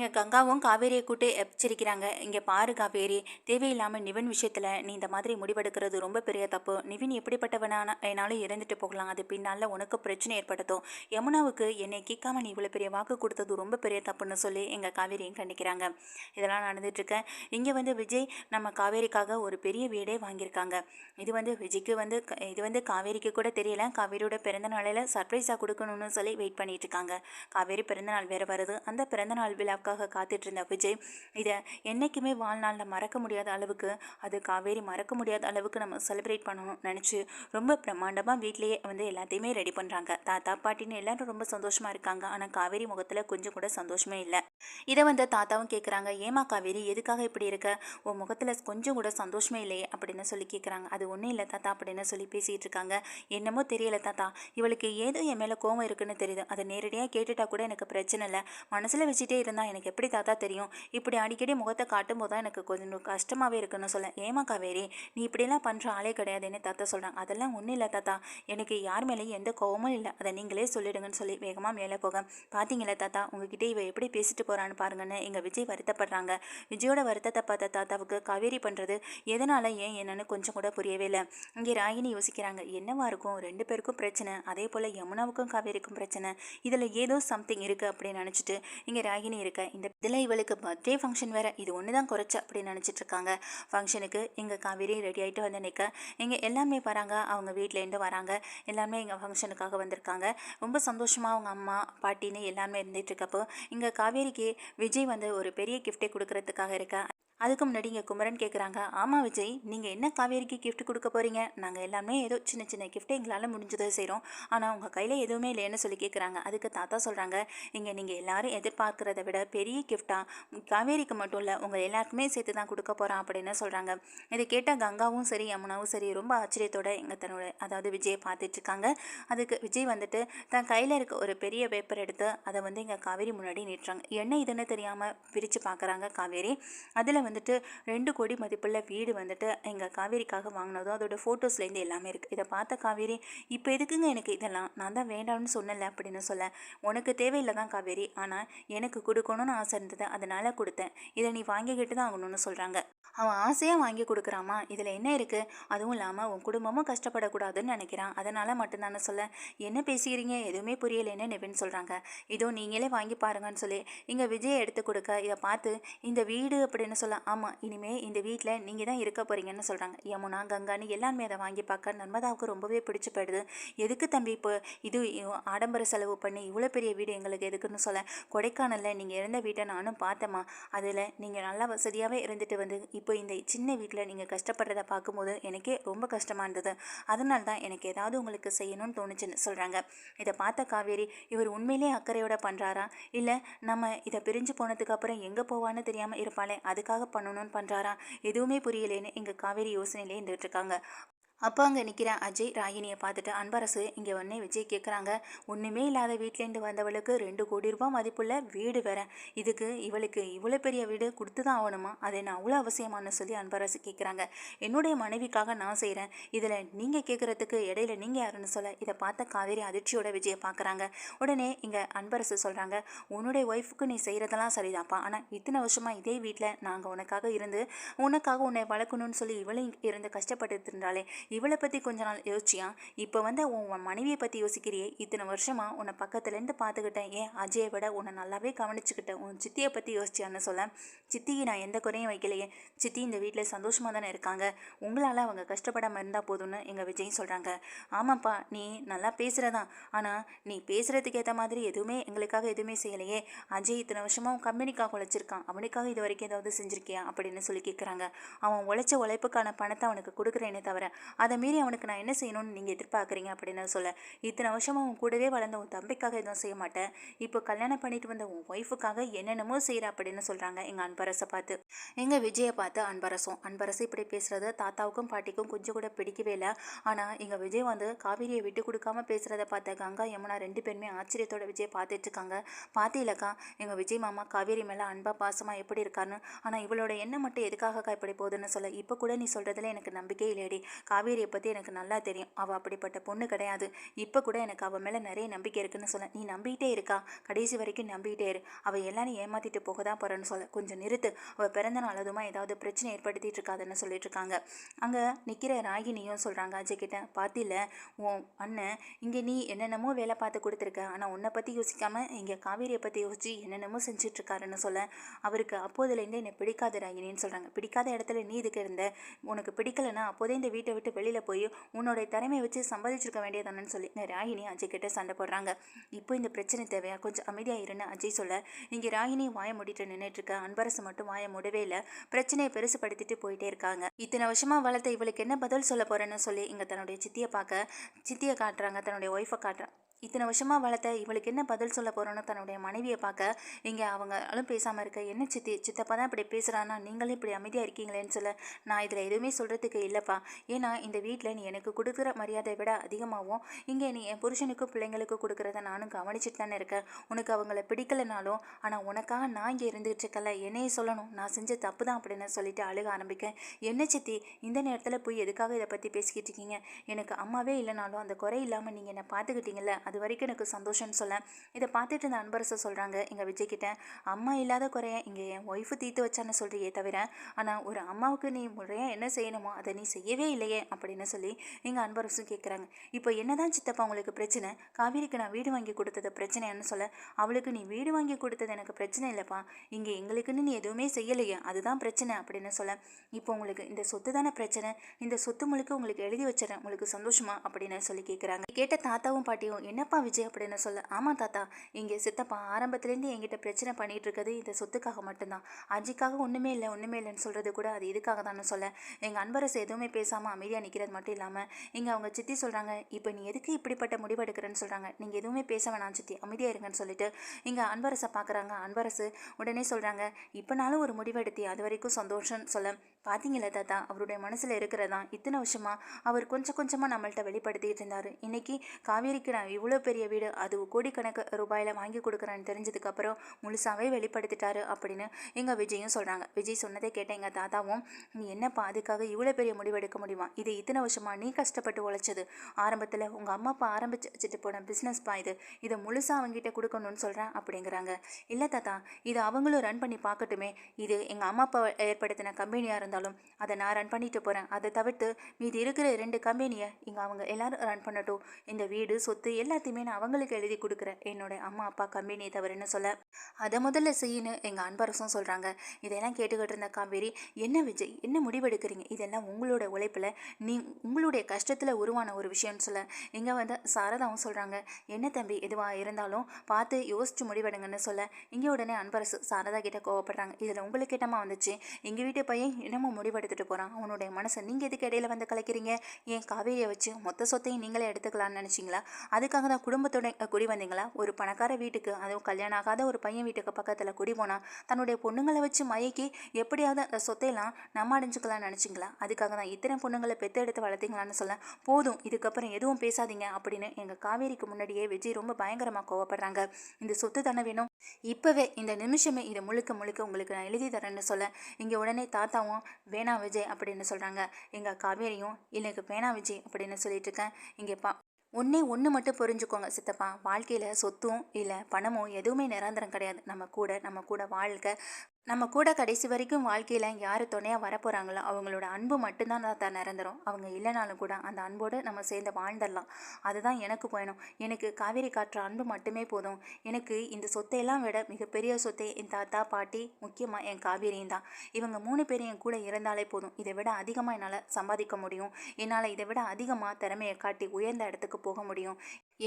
இங்கே கங்காவும் காவேரியை கூட்டு எச்சரிக்கிறாங்க இங்கே பாரு காவேரி தேவையில்லாமல் நிவின் விஷயத்தில் நீ இந்த மாதிரி முடிவெடுக்கிறது ரொம்ப பெரிய தப்பு. நிவின் எப்படிப்பட்டவனான என்னாலும் இறந்துட்டு போகலாம். அது பின்னால் உனக்கு பிரச்சனை ஏற்படுத்தும். யமுனாவுக்கு என்னை கேட்காம நீ இவ்வளோ பெரிய வாக்கு கொடுத்தது ரொம்ப பெரிய தப்புன்னு சொல்லி எங்கள் காவேரியும் கண்டிக்கிறாங்க. இதெல்லாம் நடந்துட்டுருக்க. இங்கே வந்து விஜய் நம்ம காவேரிக்காக ஒரு பெரிய வீடே வாங்கியிருக்காங்க. இது வந்து விஜய்க்கு வந்து க- இது வந்து காவேரிக்கு கூட தெரியல. காவேரியோட பிறந்த நாளில் சர்ப்ரைஸாக கொடுக்கணும்னு சொல்லி வெயிட் பண்ணிட்டு இருக்காங்க காவேரி பிறந்தநாள் வேறு வருது. அந்த பிறந்தநாள் விழாக்க காத்துட்டு இருந்த விஜய் இதை என்றைக்குமே வாழ்நாளில் மறக்க முடியாத அளவுக்கு அது காவேரி மறக்க முடியாத அளவுக்கு நம்ம செலிப்ரேட் பண்ணணும்னு நினச்சி ரொம்ப பிரம்மாண்டமாக வீட்லேயே வந்து எல்லாத்தையுமே ரெடி பண்ணுறாங்க தாத்தா பாட்டின்னு எல்லாரும் ரொம்ப சந்தோஷமாக இருக்காங்க. ஆனால் காவேரி முகத்தில் கொஞ்சம் கூட சந்தோஷமே இல்லை. இதை வந்து தாத்தாவும் கேட்குறாங்க ஏமா காவேரி எதுக்காக இப்படி இருக்க? உன் முகத்தில் கொஞ்சம் கூட சந்தோஷமே இல்லையே? அப்படின்னு சொல்லி கேட்குறாங்க அது ஒன்றும் இல்லை தாத்தா அப்படின்னு சொல்லி பேசிகிட்டு இருக்காங்க. என்னமோ தெரியல தாத்தா இவளுக்கு ஏதோ என் மேலே கோவம் இருக்குன்னு தெரியுது. அதை நேரடியாக கேட்டுட்டா கூட எனக்கு பிரச்சனை இல்லை. மனசில் வச்சுட்டே இருந்தால் எனக்கு எப்படி தாத்தா தெரியும்? இப்படி அடிக்கடி முகத்தை காட்டும் போது தான் எனக்கு கொஞ்சம் கஷ்டமாகவே இருக்குன்னு சொல்ல ஏமா காவேரி நீ இப்படிலாம் பண்ணுற ஆளே கிடையாதுன்னு தாத்தா சொல்கிறாங்க அதெல்லாம் ஒன்றும் இல்லை தாத்தா. எனக்கு யார் மேலேயும் எந்த கோவமும் இல்லை. அதை நீங்களே சொல்லிடுங்கன்னு சொல்லி வேகமாக மேலே போக. பார்த்தீங்களா தாத்தா உங்ககிட்ட இவ எப்படி பேசிட்டு போகிறான்னு பாருங்கன்னு எங்கள் விஜய் வருத்தப்படுறாங்க. விஜயோட வருத்தத்தை பார்த்த தாத்தாவுக்கு காவேரி பண்ணுறது எதனால் ஏன் என்னன்னு கொஞ்சம் கூட புரியவே இல்லை. இங்கே ராகினி யோசிக்கிறாங்க. என்னவா இருக்கும்? ரெண்டு பேருக்கும் பிரச்சனை. அதே போல் யமுனாவுக்கும் காவேரிக்கும் பிரச்சனை. இதில் ஏதோ சம்திங் இருக்குது அப்படின்னு நினச்சிட்டு இங்கே ராகினி இருக்க இந்த இதில் இவளுக்கு பர்த்டே ஃபங்க்ஷன் வேறு. இது ஒன்று தான் குறைச்ச அப்படின்னு நினச்சிட்டு இருக்காங்க ஃபங்க்ஷனுக்கு இங்கே காவேரி ரெடி ஆகிட்டு வந்து நிற்க இங்கே எல்லாமே வராங்க. அவங்க வீட்டிலேருந்து வராங்க. எல்லாமே இங்கே ஃபங்க்ஷனுக்காக வந்திருக்காங்க. ரொம்ப சந்தோஷமாக அவங்க அம்மா பாட்டின்னு எல்லாமே இருந்துகிட்டு இருக்கப்போ இங்கே காவேரிக்கு விஜய் வந்து ஒரு பெரிய கிஃப்டே கொடுக்குறதுக்காக இருக்க? அதுக்கு முன்னாடி இங்கே குமரன் கேட்குறாங்க ஆமாம் விஜய் நீங்கள் என்ன காவேரிக்கு கிஃப்ட் கொடுக்க போகிறீங்க நாங்கள் எல்லாமே ஏதோ சின்ன சின்ன கிஃப்ட்டு எங்களால் முடிஞ்சதை செய்கிறோம் ஆனால் உங்கள் கையில் எதுவுமே இல்லைன்னு சொல்லி கேட்குறாங்க அதுக்கு தாத்தா சொல்கிறாங்க இங்கே நீங்கள் எல்லாரும் எதிர்பார்க்குறத விட பெரிய கிஃப்டாக காவேரிக்கு மட்டும் இல்லை உங்கள் எல்லாருக்குமே சேர்த்து தான் கொடுக்க போகிறான் அப்படின்னு சொல்கிறாங்க இதை கேட்டால் கங்காவும் சரி யமுனாவும் சரி ரொம்ப ஆச்சரியத்தோட எங்கள் தன்னோட அதாவது விஜயை பார்த்துட்ருக்காங்க அதுக்கு விஜய் வந்துட்டு தன் கையில் இருக்க ஒரு பெரிய பேப்பர் எடுத்து அதை வந்து இங்கே காவேரி முன்னாடி நீட்டுறாங்க. என்ன இதுன்னு தெரியாமல் பிரித்து பார்க்குறாங்க காவேரி. அதில் வந்துட்டு ரெண்டு கோடி மதிப்புள்ள வீடு வந்துட்டு எங்கள் காவேரிக்காக வாங்கினதும் அதோட ஃபோட்டோஸ்லேருந்து எல்லாமே இருக்குது இதை பார்த்த காவேரி இப்போ எதுக்குங்க எனக்கு இதெல்லாம்? நான் தான் வேண்டாம்னு சொன்னல அப்படின்னு சொல்ல உனக்கு தேவையில்லை தான் காவேரி. ஆனால் எனக்கு கொடுக்கணும்னு ஆசை இருந்தது. அதனால் கொடுத்தேன். இதை நீ வாங்கிக்கிட்டு தான் ஆகணும்னு சொல்கிறாங்க அவன் ஆசையாக வாங்கி கொடுக்குறாமா? இதில் என்ன இருக்குது அதுவும் இல்லாமல் உன் குடும்பமும் கஷ்டப்படக்கூடாதுன்னு நினைக்கிறான். அதனால் மட்டும்தானே சொல்ல என்ன பேசிக்கிறீங்க எதுவுமே புரியலைன்னு நிவின் சொல்கிறாங்க இதோ நீங்களே வாங்கி பாருங்கன்னு சொல்லி இங்கே விஜய் எடுத்து கொடுக்க இதை பார்த்து இந்த வீடு அப்படின்னு சொல்ல ஆமாம் இனிமேல் இந்த வீட்டில் நீங்கள் தான் இருக்க போகிறீங்கன்னு சொல்கிறாங்க யமுனா கங்கான்னு எல்லாருமே அதை வாங்கி பார்க்க நர்மதாவுக்கு ரொம்பவே பிடிச்சி போயிடுது. எதுக்கு தம்பி இப்போ இது ஆடம்பர செலவு பண்ணி இவ்வளோ பெரிய வீடு எங்களுக்கு எதுக்குன்னு சொல்ல? கொடைக்கானலில் நீங்கள் இருந்த வீட்டை நானும் பார்த்தேம்மா. அதில் நீங்கள் நல்லா வசதியாகவே இருந்துட்டு வந்து இப்போ இந்த சின்ன வீட்டில் நீங்கள் கஷ்டப்படுறதை பார்க்கும்போது எனக்கே ரொம்ப கஷ்டமாக இருந்தது. அதனால தான் எனக்கு ஏதாவது உங்களுக்கு செய்யணும்னு தோணுச்சுன்னு சொல்கிறாங்க இதை பார்த்த காவேரி இவர் உண்மையிலேயே அக்கறையோட பண்ணுறாரா இல்லை நம்ம இதை பிரிஞ்சு போனதுக்கு அப்புறம் எங்கே போவான்னு தெரியாமல் இருப்பாளே அதுக்காக பண்ணணும்னு பண்ணுறாரா எதுவுமே புரியலேன்னு எங்கள் காவேரி யோசனையிலே இருந்துட்டு இருக்காங்க அப்போ அங்கே நிற்கிற அஜய். ராகினியை பார்த்துட்டு அன்பரசு இங்கே உடனே விஜய் கேட்குறாங்க. ஒன்றுமே இல்லாத வீட்டிலேருந்து வந்தவளுக்கு ரெண்டு கோடி ரூபாய் மதிப்புள்ள வீடு வேற. இதுக்கு இவளுக்கு இவ்வளோ பெரிய வீடு கொடுத்து தான் ஆகணுமா? அது என்ன அவ்வளோ அவசியமானு சொல்லி அன்பரசு கேட்குறாங்க. என்னுடைய மனைவிக்காக நான் செய்கிறேன். இதில் நீங்கள் கேட்குறதுக்கு இடையில நீங்கள் யாருன்னு சொல்ல இதை பார்த்த காவேரி அதிர்ச்சியோட விஜயை பார்க்குறாங்க. உடனே இங்கே அன்பரசு சொல்கிறாங்க உன்னுடைய ஒய்ஃபுக்கு நீ செய்கிறதெல்லாம் சரிதான்ப்பா. ஆனால் இத்தனை வருஷமாக இதே வீட்டில் நாங்கள் உனக்காக இருந்து உனக்காக உன்னை வளர்க்கணும்னு சொல்லி இவளும் இருந்து கஷ்டப்பட்டு இருந்தாலே இவளை பற்றி கொஞ்ச நாள் யோசிச்சியா? இப்போ வந்து உன் மனைவியை பற்றி யோசிக்கிறியே? இத்தனை வருஷமாக உன்னை பக்கத்துலேருந்து பார்த்துக்கிட்டேன் ஏன் அஜயை விட உன்னை நல்லாவே கவனிச்சுக்கிட்டேன். உன் சித்தியை பற்றி யோசிச்சியான்னு சொல்ல. சித்திக்கு நான் எந்த குறையும் வைக்கலையே. சித்தி இந்த வீட்டில் சந்தோஷமாக தானே இருக்காங்க. உங்களால் அவங்க கஷ்டப்படாமல் இருந்தால் போதும்னு எங்கள் விஜய் சொல்கிறாங்க ஆமாப்பா நீ நல்லா பேசுகிறதா ஆனால் நீ பேசுகிறதுக்கு ஏற்ற மாதிரி எதுவுமே எங்களுக்காக எதுவுமே செய்யலையே. அஜய் இத்தனை வருஷமாக அவன் கம்பெனிக்காக உழைச்சிருக்கான். அவனுக்காக இது வரைக்கும் ஏதாவது செஞ்சுருக்கியா? அப்படின்னு சொல்லி கேட்குறாங்க அவன் உழைச்ச உழைப்புக்கான பணத்தை அவனுக்கு கொடுக்குறேனே தவிர அதை மீறி அவனுக்கு நான் என்ன செய்யணும்னு நீங்கள் எதிர்பார்க்குறீங்க அப்படின்னு சொல்ல இத்தனை வருஷமாக உன் கூடவே வளர்ந்த உன் தம்பிக்காக எதுவும் செய்ய மாட்டேன். இப்போ கல்யாணம் பண்ணிட்டு வந்த உன் ஒய்ஃபுக்காக என்னென்னமோ செய்கிற அப்படின்னு சொல்கிறாங்க எங்கள் அன்பரசை பார்த்து. எங்கள் விஜயை பார்த்து அன்பரசும். அன்பரசு இப்படி பேசுகிறது தாத்தாவுக்கும் பாட்டிக்கும் கொஞ்சம் கூட பிடிக்கவே இல்லை. ஆனால் எங்கள் விஜய் வந்து காவேரியை விட்டு கொடுக்காம பேசுகிறத பார்த்த கங்கா யமுனா ரெண்டு பேருமே ஆச்சரியத்தோட விஜய் பார்த்துட்டு இருக்காங்க. பார்த்தீங்களக்கா எங்கள் விஜய் மாமா காவேரி மேலே அன்பா பாசமாக எப்படி இருக்காருன்னு. ஆனால் இவளோட எண்ணம் மட்டும் எதுக்காகக்கா இப்படி போகுதுன்னு சொல்ல. இப்போ கூட நீ சொல்கிறதுல எனக்கு நம்பிக்கை இல்லையடி. காவேரி காவேரியை பற்றி எனக்கு நல்லா தெரியும். அவள் அப்படிப்பட்ட பொண்ணு கிடையாது. இப்போ கூட எனக்கு அவள் மேலே நிறைய நம்பிக்கை இருக்குன்னு சொல்ல. நீ நம்பிக்கிட்டே இருக்கா? கடைசி வரைக்கும் நம்பிக்கிட்டே இரு. அவள் எல்லாரும் ஏமாத்திட்டு போக தான் போகிறேன்னு சொல்ல. கொஞ்சம் நிறுத்து. அவள் பிறந்த நாள் அதுமா ஏதாவது பிரச்சனை ஏற்படுத்திட்டு இருக்காதுன்னு சொல்லிட்டு இருக்காங்க. அங்கே நிற்கிற ராகினியும் சொல்கிறாங்க அஜய் கிட்ட பார்த்தில உன் அண்ணன் இங்கே நீ என்னென்னமோ வேலை பார்த்து கொடுத்துருக்க. ஆனால் உன்னை பற்றி யோசிக்காம இங்கே காவேரியை பற்றி யோசிச்சு என்னென்னமோ செஞ்சிட்ருக்காருன்னு சொல்ல. அவருக்கு அப்போதுலேருந்தே என்னை பிடிக்காத ராகினின்னு சொல்கிறாங்க பிடிக்காத இடத்துல நீ இதுக்கு இருந்த? உனக்கு பிடிக்கலன்னா அப்போதே இந்த வீட்டை விட்டு வெளியில் போய் உன்னோட திறமையை வச்சு சம்பாதிச்சிருக்க வேண்டியதானன்னு சொல்லி. ராகினி அஜய் கிட்ட சண்டை போடுறாங்க. இப்போ இந்த பிரச்சனை தேவையா? கொஞ்சம் அமைதியாக இருன்னு அஜய் சொல்ல இங்கே ராகினி வாய முடிட்டு நின்றுட்டு இருக்க அன்பரசு மட்டும் வாய மூடவே இல்லை. பிரச்சனையை பெருசுப்படுத்திட்டு போயிட்டே இருக்காங்க. இத்தனை வருஷமாக வளர்த்த இவளுக்கு என்ன பதில் சொல்ல போகிறேன்னு சொல்லி இங்கே தன்னுடைய சித்தியை பார்க்க சித்தியை காட்டுறாங்க. தன்னுடைய ஒய்ஃபை காட்டுறாங்க இத்தனை வருஷமாக வளர்த்த இவளுக்கு என்ன பதில் சொல்ல போகிறோன்னு தன்னுடைய மனைவியை பார்க்க இங்கே அவங்களும் பேசாமல் இருக்க என்ன சித்தி சித்தப்பா தான் இப்படி பேசுகிறான்னா நீங்களும் இப்படி அமைதியாக இருக்கீங்களேன்னு சொல்ல நான் இதில் எதுவுமே சொல்கிறதுக்கு இல்லைப்பா. ஏன்னா இந்த வீட்டில் நீ எனக்கு கொடுக்குற மரியாதையை விட அதிகமாகவும் இங்கே நீ என் புருஷனுக்கும் பிள்ளைங்களுக்கும் கொடுக்குறத நானும் கவனிச்சுட்டு தானே இருக்கேன். உனக்கு அவங்கள பிடிக்கலனாலும் ஆனால் உனக்காக நான் இங்கே இருந்துகிட்டு இருக்கல என்னையே சொல்லணும். நான் செஞ்ச தப்பு தான் அப்படின்னு சொல்லிட்டு அழுக ஆரம்பிக்கேன். என்ன சித்தி இந்த நேரத்தில் போய் எதுக்காக இதை பற்றி பேசிக்கிட்டு இருக்கீங்க? எனக்கு அம்மாவே இல்லைனாலும் அந்த குறை இல்லாமல் நீங்கள் என்னை பார்த்துக்கிட்டீங்கல்ல அது வரைக்கும் எனக்கு சந்தோஷம்னு சொல்ல. இதை பார்த்துட்டு இந்த அன்பரசை சொல்கிறாங்க எங்கள் விஜய்கிட்ட அம்மா இல்லாத குறைய இங்கே என் ஒய்ஃபு தீர்த்து வச்சான்னு சொல்கிறியே தவிர ஆனால் ஒரு அம்மாவுக்கு நீ முறையாக என்ன செய்யணுமோ அதை நீ செய்யவே இல்லையே அப்படின்னு சொல்லி எங்கள் அன்பரசும் கேட்குறாங்க இப்போ என்னதான் சித்தப்பா உங்களுக்கு பிரச்சனை? காவேரிக்கு நான் வீடு வாங்கி கொடுத்தது பிரச்சனைன்னு சொல்ல. அவளுக்கு நீ வீடு வாங்கி கொடுத்தது எனக்கு பிரச்சனை இல்லைப்பா. இங்கே எங்களுக்குன்னு நீ எதுவுமே செய்யலையே. அதுதான் பிரச்சனை அப்படின்னு சொல்ல. இப்போ உங்களுக்கு இந்த சொத்து தானே பிரச்சனை? இந்த சொத்து முழுக்க உங்களுக்கு எழுதி வச்சிடறேன். உங்களுக்கு சந்தோஷமா? அப்படின்னு சொல்லி கேட்குறாங்க கேட்ட தாத்தாவும் பாட்டியும் என்னப்பா விஜய் அப்படின்னு சொல்ல ஆமாம் தாத்தா இங்கே சித்தப்பா ஆரம்பத்துலேருந்து என்கிட்ட பிரச்சனை பண்ணிகிட்டு இருக்கிறது இந்த சொத்துக்காக மட்டும்தான். அஜிக்காக ஒன்றுமே இல்லை ஒன்றுமே இல்லைன்னு சொல்கிறது கூட அது இதுக்காக தானே சொல்ல. எங்கள் அன்பரசு எதுவுமே பேசாமல் அமைதியாக நிற்கிறது மட்டும் இல்லாமல் இங்கே அவங்க சித்தி சொல்கிறாங்க இப்போ நீ எதுக்கு இப்படிப்பட்ட முடிவு எடுக்கிறேன்னு சொல்கிறாங்க நீங்கள் எதுவுமே பேச வேணாம் சித்தி அமைதியாக இருங்கன்னு சொல்லிட்டு. இங்கே அன்பரசை பார்க்குறாங்க அன்பரசு உடனே சொல்கிறாங்க இப்போனாலும் ஒரு முடிவு எடுத்தி அது வரைக்கும் சந்தோஷம்னு சொல்ல பார்த்தீங்களா தாத்தா அவருடைய மனசில் இருக்கிறதா? இத்தனை வருஷமா அவர் கொஞ்சம் கொஞ்சமாக நம்மள்ட்ட வெளிப்படுத்திட்டு இருந்தார். இன்னைக்கு காவேரிக்கு நான் இவ்வளோ பெரிய வீடு அது கோடிக்கணக்கு ரூபாயில் வாங்கி கொடுக்குறேன்னு தெரிஞ்சதுக்கப்புறம் முழுசாவே வெளிப்படுத்திட்டாரு அப்படின்னு எங்கள் விஜயும் சொல்கிறாங்க விஜய் சொன்னதை கேட்ட எங்கள் தாத்தாவும் நீ என்னப்பா அதுக்காக இவ்வளோ பெரிய முடிவெடுக்க முடியுமா? இது இத்தனை வருஷமாக நீ கஷ்டப்பட்டு உழைச்சது. ஆரம்பத்தில் உங்கள் அம்மா அப்பா ஆரம்பிச்சு வச்சுட்டு போன பிஸ்னஸ்ப்பா இது. இதை முழுசாக அவங்ககிட்ட கொடுக்கணும்னு சொல்கிறேன் அப்படிங்கிறாங்க. இல்லை தாத்தா இது அவங்களும் ரன் பண்ணி பார்க்கட்டுமே. இது எங்கள் அம்மா அப்பா ஏற்படுத்தின கம்பெனியாக இருந்தாலும் அதை நான் ரன் பண்ணிட்டு போகிறேன் அதை தவிர்த்து மீதி இருக்கிற ரெண்டு கம்பெனியை இங்கே அவங்க எல்லாரும் ரன் பண்ணட்டும். இந்த வீடு சொத்து எல்லாத்தையுமே நான் அவங்களுக்கு எழுதி கொடுக்குறேன். என்னோட அம்மா அப்பா கம்பெனியை தவிரன்னு சொல்ல. அதை முதல்ல செய்யணும் எங்கள் அன்பரசும் சொல்கிறாங்க இதெல்லாம் கேட்டுக்கிட்டு இருந்த காவேரி என்ன விஜய் என்ன முடிவெடுக்கிறீங்க? இதெல்லாம் உங்களோட உழைப்பில் நீ உங்களுடைய கஷ்டத்தில் உருவான ஒரு விஷயம்னு சொல்ல. இங்கே வந்து சாரதாவும் சொல்கிறாங்க என்ன தம்பி எதுவாக இருந்தாலும் பார்த்து யோசிச்சு முடிவெடுங்கன்னு சொல்ல. இங்கே உடனே அன்பரசு சாரதா கிட்ட கோவப்படுறாங்க. இதில் உங்களுக்கு என்னமா வந்துச்சு? எங்கள் வீட்டு பையன் என்னமோ முடிவெடுத்துட்டு போகிறான் அவனுடைய மனசை நீங்கள் எதுக்கு இடையில வந்து கலைக்கிறீங்க? ஏன் காவேரியை வச்சு மொத்த சொத்தையும் நீங்களே எடுத்துக்கலாம்னு நினச்சிங்களா? அதுக்காக தான் குடும்பத்தோட குடி வந்தீங்களா? ஒரு பணக்கார வீட்டுக்கு அதுவும் கல்யாணம் ஆகாத ஒரு பையன் வீட்டுக்கு பக்கத்தில் குடி போனால் தன்னுடைய பொண்ணுங்களை வச்சு மயக்கி எப்படியாவது அந்த சொத்தையெல்லாம் நம்ம அடைஞ்சுக்கலாம்னு நினச்சிங்களா? அதுக்காக தான் இத்தனை பொண்ணுங்களை பெத்து எடுத்து வளர்த்தீங்களான்னு சொல்ல போதும் இதுக்கப்புறம் எதுவும் பேசாதீங்க அப்படின்னு எங்கள் காவேரிக்கு முன்னாடியே விஜய் ரொம்ப பயங்கரமாக கோவப்படுறாங்க. இந்த சொத்து தானே வேணும்? இப்போவே இந்த நிமிஷமே இதை முழுக்க முழுக்க உங்களுக்கு நான் எழுதி தரேன்னு சொல்ல இங்கே உடனே தாத்தாவும் வேணா விஜய் அப்படின்னு சொல்கிறாங்க எங்கள் காவேரியும் எனக்கு வேணா விஜய் அப்படின்னு சொல்லிட்டு இருக்கேன். இங்கே பா ஒன்றே ஒன்று மட்டும் புரிஞ்சுக்கோங்க சித்தப்பா. வாழ்க்கையில் சொத்தும் இல்லை பணமும் எதுவுமே நிரந்தரம் கிடையாது. நம்ம கூட நம்ம கூட வாழ்க்கை நம்ம கூட கடைசி வரைக்கும் வாழ்க்கையில் யார் துணையாக வரப்போகிறாங்களோ அவங்களோட அன்பு மட்டும்தான் தான் நிரந்தரும். அவங்க இல்லைனாலும் கூட அந்த அன்போடு நம்ம சேர்ந்து வாழ்ந்துடலாம். அதுதான் எனக்கு போயணும் எனக்கு காவேரி காட்டுற அன்பு மட்டுமே போதும். எனக்கு இந்த சொத்தையெல்லாம் விட மிகப்பெரிய சொத்தை என் தாத்தா பாட்டி முக்கியமாக என் காவேரியும் தான். இவங்க மூணு பேரும் என் கூட இருந்தாலே போதும். இதை விட அதிகமாக என்னால் சம்பாதிக்க முடியும். என்னால் இதை விட அதிகமாக திறமையை காட்டி உயர்ந்த இடத்துக்கு போக முடியும்.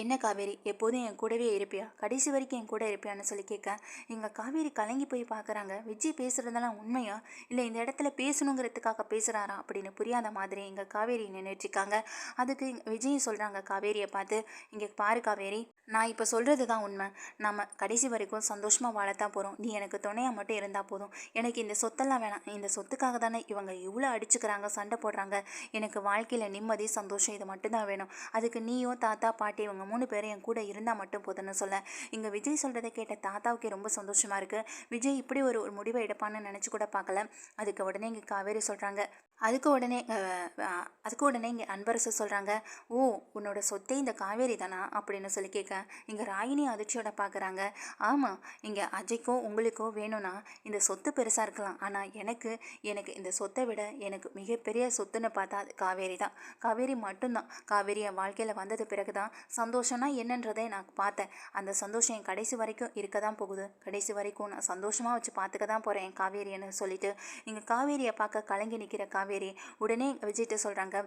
என்ன காவேரி எப்போதும் என் கூடவே இருப்பியா? கடைசி வரைக்கும் என் கூட இருப்பியான்னு சொல்லி கேட்க எங்கள் காவேரி கலங்கி போய் பார்க்குறாங்க விஜய் பேசுகிறதெல்லாம் உண்மையா? இல்லை இந்த இடத்துல பேசணுங்கிறதுக்காக பேசுகிறாரா அப்படின்னு புரியாத மாதிரி எங்கள் காவேரி நின்றுட்டுருக்காங்க அதுக்கு இங்க விஜயும் சொல்கிறாங்க காவேரியை பார்த்து இங்கே பாரு காவேரி நான் இப்போ சொல்கிறது தான் உண்மை. நம்ம கடைசி வரைக்கும் சந்தோஷமாக வாழத்தான் போகிறோம் நீ எனக்கு துணையாக மட்டும் இருந்தால் போதும். எனக்கு இந்த சொத்தெல்லாம் வேணாம். இந்த சொத்துக்காக தானே இவங்க இவ்வளோ அடிச்சுக்கிறாங்க சண்டை போடுறாங்க. எனக்கு வாழ்க்கையில் நிம்மதி சந்தோஷம் இது மட்டும்தான் வேணும். அதுக்கு நீயும் தாத்தா பாட்டி இவங்க மூணு பேரும் என் கூட இருந்தால் மட்டும் போதும்னு சொல்ல. இங்கே விஜய் சொல்கிறத கேட்ட தாத்தாவுக்கே ரொம்ப சந்தோஷமாக இருக்குது விஜய் இப்படி ஒரு ஒரு முடிவை எடுப்பான்னு நினச்சி கூட பார்க்கல. அதுக்கு உடனே இங்கே காவேரி சொல்கிறாங்க அதுக்கு உடனே அதுக்கு உடனே இங்கே அன்பரசு சொல்கிறாங்க ஓ உன்னோட சொத்தே இந்த காவேரி தானா? அப்படின்னு சொல்லி கேட்க இங்கே ராகினி அதிர்ச்சியோட பார்க்குறாங்க ஆமாம் இங்கே அஜய்க்கோ உங்களுக்கோ வேணும்னா இந்த சொத்து பெருசாக இருக்கலாம். ஆனால் எனக்கு எனக்கு இந்த சொத்தை விட எனக்கு மிகப்பெரிய சொத்துன்னு பார்த்தா அது காவேரி தான். காவேரி மட்டும்தான். காவேரி என் வாழ்க்கையில் வந்தது பிறகு தான் சந்தோஷம்னா என்னன்றதை நான் பார்த்தேன். அந்த சந்தோஷம் என் கடைசி வரைக்கும் இருக்க தான் போகுது. கடைசி வரைக்கும் நான் சந்தோஷமாக வச்சு பார்த்துக்க தான் போகிறேன் என் காவேரின்னு சொல்லிட்டு இங்கே காவேரியை பார்க்க கலங்கி நிற்கிற காவேரி உடனே விஜய்கிட்ட சொல்கிறாங்க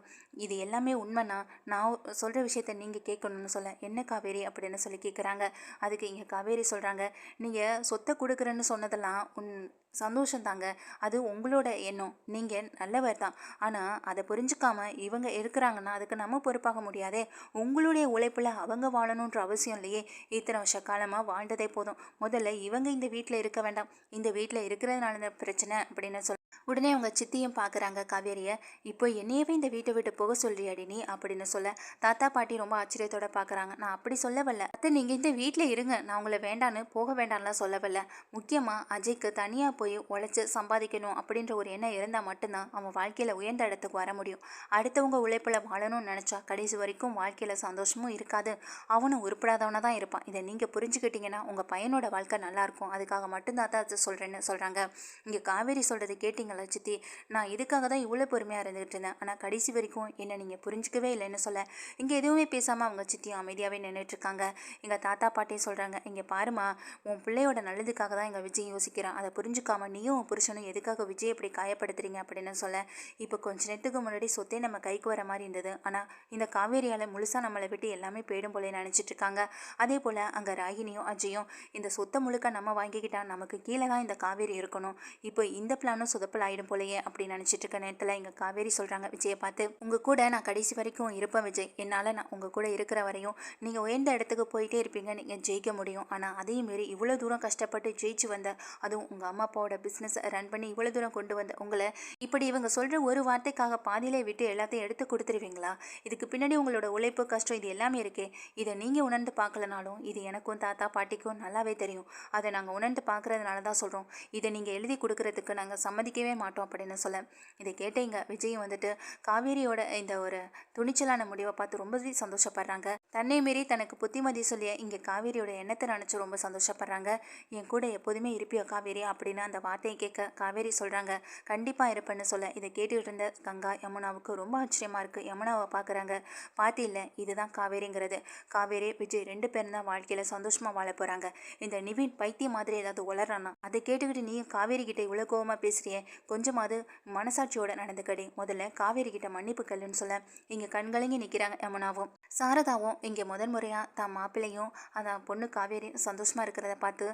இது எல்லாமே உண்மைனா நான் சொல்கிற விஷயத்த நீங்கள் கேட்கணும்னு சொல்ல. என்ன காவேரி அப்படின்னு சொல்லி கேட்குறாங்க அதுக்கு இங்கே காவேரி சொல்கிறாங்க நீங்கள் சொத்தை கொடுக்குறேன்னு சொன்னதெல்லாம் உன் சந்தோஷம் தாங்க. அது உங்களோட எண்ணம். நீங்கள் நல்லவர் தான். ஆனால் அதை புரிஞ்சுக்காம இவங்க இருக்கிறாங்கன்னா அதுக்கு நம்ம பொறுப்பாக முடியாதே. உங்களுடைய உழைப்பில் அவங்க வாழணுன்ற அவசியம் இல்லையே. இத்தனை வருஷ காலமாக வாழ்ந்ததே போதும். முதல்ல இவங்க இந்த வீட்டில் இருக்க வேண்டாம். இந்த வீட்டில் இருக்கிறதுனால பிரச்சனை அப்படின்னு சொல்லி உடனே அவங்க சித்தியும் பார்க்குறாங்க காவேரியை. இப்போ என்னையவே இந்த வீட்டை விட்டு போக சொல்றியாடி நீ? அப்படின்னு சொல்ல தாத்தா பாட்டி ரொம்ப ஆச்சரியத்தோட பார்க்குறாங்க நான் அப்படி சொல்லவில்ல. அத்தை நீங்கள் இந்த வீட்டில் இருங்க. நான் உங்களை வேண்டான்னு போக வேண்டாம்லாம் சொல்லவில்ல. முக்கியமாக அஜய்க்கு தனியாக போய் உழைச்சி சம்பாதிக்கணும் அப்படின்ற ஒரு எண்ணம் இருந்தால் மட்டும்தான் அவன் வாழ்க்கையில் உயர்ந்த இடத்துக்கு வர முடியும். அடுத்தவங்க உழைப்பில் வாழணும்னு நினச்சா கடைசி வரைக்கும் வாழ்க்கையில் சந்தோஷமும் இருக்காது. அவனும் உருப்படாதவனாக தான் இருப்பான். இதை நீங்கள் புரிஞ்சுக்கிட்டீங்கன்னா உங்கள் பையனோட வாழ்க்கை நல்லாயிருக்கும் அதுக்காக மட்டும்தான் தான் அதை சொல்கிறேன்னு சொல்கிறாங்க இங்கே காவேரி சொல்கிறது கேட்டு கேட்டிங்களா சித்தி? நான் இதுக்காக தான் இவ்வளோ பொறுமையாக இருந்துகிட்டு இருந்தேன். ஆனால் கடைசி வரைக்கும் என்னை நீங்கள் புரிஞ்சிக்கவே இல்லைன்னு சொல்ல. இங்கே எதுவுமே பேசாமல் அவங்க சித்தியும் அமைதியாகவே நின்றுட்டுருக்காங்க எங்கள் தாத்தா பாட்டே சொல்கிறாங்க இங்கே பாருமா உன் பிள்ளையோட நல்லதுக்காக தான் எங்கள் விஜய் யோசிக்கிறான். அதை புரிஞ்சுக்காம நீயும் உன் புருஷனும் எதுக்காக விஜய் இப்படி காயப்படுத்துறீங்க அப்படின்னு சொல்ல. இப்போ கொஞ்ச நேரத்துக்கு முன்னாடி சொத்தே நம்ம கைக்கு வர மாதிரி இருந்தது. ஆனால் இந்த காவேரியால் முழுசாக நம்மளை விட்டு எல்லாமே போயிடும் போல நினச்சிட்டு இருக்காங்க. அதே போல் அங்கே ராகினியும் அஜயும் இந்த சொத்தை முழுக்க நம்ம வாங்கிக்கிட்டால் நமக்கு கீழே தான் இந்த காவேரி இருக்கணும். இப்போ இந்த பிளானும் சொதப்பல் ஆயிடும் போலயே அப்படின்னு நினச்சிட்டு இருக்க நேரத்தில் இங்கே காவேரி சொல்கிறாங்க விஜயை பார்த்து உங்கள் கூட நான் கடைசி வரைக்கும் இருப்பேன் விஜய். என்னால் நான் உங்கள் கூட இருக்கிற வரையும் நீங்கள் உயர்ந்த இடத்துக்கு போயிட்டே இருப்பீங்க. நீங்கள் ஜெயிக்க முடியும். ஆனால் அதையும் மீறி இவ்வளோ தூரம் கஷ்டப்பட்டு ஜெயிச்சு வந்த அதுவும் உங்கள் அம்மா அப்பாவோட பிஸ்னஸை ரன் பண்ணி இவ்வளோ தூரம் கொண்டு வந்த உங்களை இப்படி இவங்க சொல்கிற ஒரு வார்த்தைக்காக பாதியிலே விட்டு எல்லாத்தையும் எடுத்து கொடுத்துருவீங்களா? இதுக்கு பின்னாடி உங்களோட உழைப்பு கஷ்டம் இது எல்லாமே இருக்கே. இதை நீங்கள் உணர்ந்து பார்க்கலனாலும் இது எனக்கும் தாத்தா பாட்டிக்கும் நல்லாவே தெரியும். அதை நாங்கள் உணர்ந்து பார்க்குறதுனால தான் சொல்கிறோம் இதை நீங்கள் எழுதி கொடுக்கறதுக்கு நாங்கள் சம்மதிக்கவே மாட்டோம் அப்படின்னு சொல்ல இதை கேட்டீங்க விஜய் வந்துட்டு காவேரியோட இந்த ஒரு துணிச்சலான முடிவை பார்த்து ரொம்பவே சந்தோஷப்படுறாங்க. தன்னை மீறி தனக்கு புத்திமதி சொல்லிய இங்கே காவேரியோட எண்ணத்தை நினச்சி ரொம்ப சந்தோஷப்படுறாங்க. என் கூட எப்போதுமே இருப்பியோ காவேரி? அப்படின்னு அந்த வார்த்தையை கேட்க காவேரி சொல்கிறாங்க கண்டிப்பாக இருப்பேன்னு சொல்ல இதை கேட்டுக்கிட்டு இருந்த கங்கா யமுனாவுக்கு ரொம்ப ஆச்சரியமாக இருக்குது யமுனாவை பார்க்குறாங்க. பார்த்து இல்லை இதுதான் காவேரிங்கிறது. காவேரி விஜய் ரெண்டு பேரும் தான் வாழ்க்கையில் சந்தோஷமாக வாழ போகிறாங்க இந்த நிவின் பைத்தியம் மாதிரி ஏதாவது உளறானா? அதை கேட்டுக்கிட்டு நீ காவேரி கிட்ட இவ்வளோ கோபமாக பேசுறியே? கொஞ்சமாவது மனசாட்சியோட நடந்துக்கடி. முதல்ல காவேரி கிட்ட மன்னிப்பு கல்லுன்னு சொல்ல. இங்கே கண்கலங்கி நிற்கிறாங்க யமுனாவும். சாரதாவும் இங்கே முதன் முறையாக தான் மாப்பிள்ளையும் அந்த பொண்ணு காவேரியும் சந்தோஷமாக இருக்கிறத பார்த்து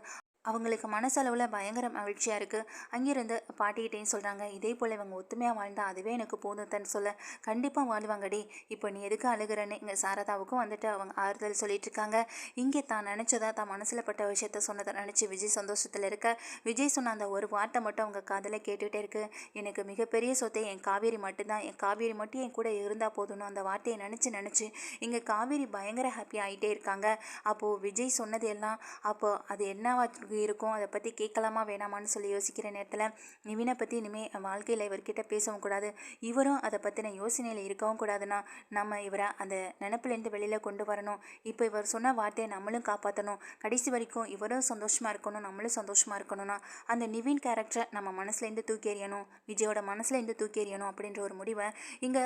அவங்களுக்கு மனசளவில் பயங்கர மகிழ்ச்சியாக இருக்குது அங்கேருந்து பாட்டிக்கிட்டேன்னு சொல்கிறாங்க இதே போல் இவங்க ஒத்துமையாக வாழ்ந்தால் அதுவே எனக்கு போதும் தன் சொல்ல. கண்டிப்பாக வாழ்வாங்கடி இப்போ நீ எதுக்கு அழுகிறன்னு இங்கே சாரதாவுக்கும் வந்துட்டு அவங்க ஆறுதல் சொல்லிட்டு இருக்காங்க. இங்கே தான் நினச்சதா தான் மனசில் பட்ட விஷயத்த சொன்னதை நினச்சி விஜய் சந்தோஷத்தில் இருக்க. விஜய் சொன்ன அந்த ஒரு வார்த்தை மட்டும் அவங்க காதில் கேட்டுகிட்டே இருக்கு. எனக்கு மிகப்பெரிய சொத்தை என் காவேரி மட்டும்தான். என் காவேரி மட்டும் என் கூட இருந்தால் போதும்னு அந்த வார்த்தையை நினச்சி நினச்சி இங்கே காவேரி பயங்கர ஹாப்பி ஆகிட்டே இருக்காங்க. அப்போது விஜய் சொன்னது எல்லாம் அப்போது அது என்னவா இருக்கும். அதை பற்றி கேட்கலாமா வேணாமான்னு சொல்லி யோசிக்கிற நேரத்தில் நிவினை பற்றி இனிமேல் வாழ்க்கையில் இவர்கிட்ட பேசவும் கூடாது. இவரும் அதை பற்றின யோசனையில் இருக்கவும் கூடாதுன்னா நம்ம இவரை அந்த நினப்புலேருந்து வெளியில் கொண்டு வரணும். இப்போ இவர் சொன்ன வார்த்தையை நம்மளும் காப்பாற்றணும் கடைசி வரைக்கும் இவரும் சந்தோஷமாக இருக்கணும் நம்மளும் சந்தோஷமாக இருக்கணும்னா அந்த நிவின் கேரக்டரை நம்ம மனசுலேருந்து தூக்கி எறியணும் விஜயோட மனசுலேருந்து தூக்கி எறியணும் அப்படின்ற ஒரு முடிவை இங்கே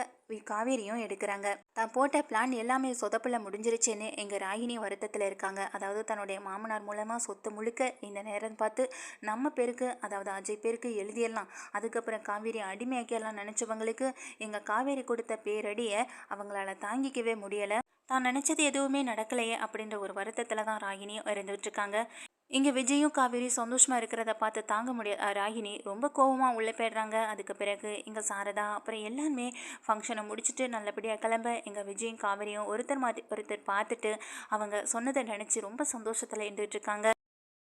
காவேரியும் எடுக்கிறாங்க. தான் போட்ட பிளான் எல்லாமே சொதப்பில் முடிஞ்சிருச்சுன்னு எங்கள் ராகினி வருத்தத்தில் இருக்காங்க. அதாவது தன்னுடைய மாமனார் மூலமாக சொத்து முழுக்க இந்த நேரம் பார்த்து நம்ம பேருக்கு அதாவது அஜய் பேருக்கு எழுதியெல்லாம். அதுக்கப்புறம் காவேரி அடிமையாக்கியெல்லாம் நினச்சவங்களுக்கு எங்கள் காவேரி கொடுத்த பேரடியை அவங்களால தாங்கிக்கவே முடியலை. தான் நினச்சது எதுவுமே நடக்கலையே அப்படின்ற ஒரு வருத்தத்தில் தான் ராகினியும் இருந்துகிட்ருக்காங்க இங்கே விஜயும் காவேரி சந்தோஷமாக இருக்கிறத பார்த்து தாங்க முடியாது ராகினி ரொம்ப கோபமாக உள்ளே போயிடுறாங்க. அதுக்கு பிறகு இங்கே சாரதா அப்புறம் எல்லாருமே ஃபங்க்ஷனை முடிச்சுட்டு நல்லபடியாக கிளம்ப எங்கள் விஜயும் காவேரியும் ஒருத்தர் மாற்றி ஒருத்தர் பார்த்துட்டு அவங்க சொன்னதை நினச்சி ரொம்ப சந்தோஷத்தில் இருந்துகிட்ருக்காங்க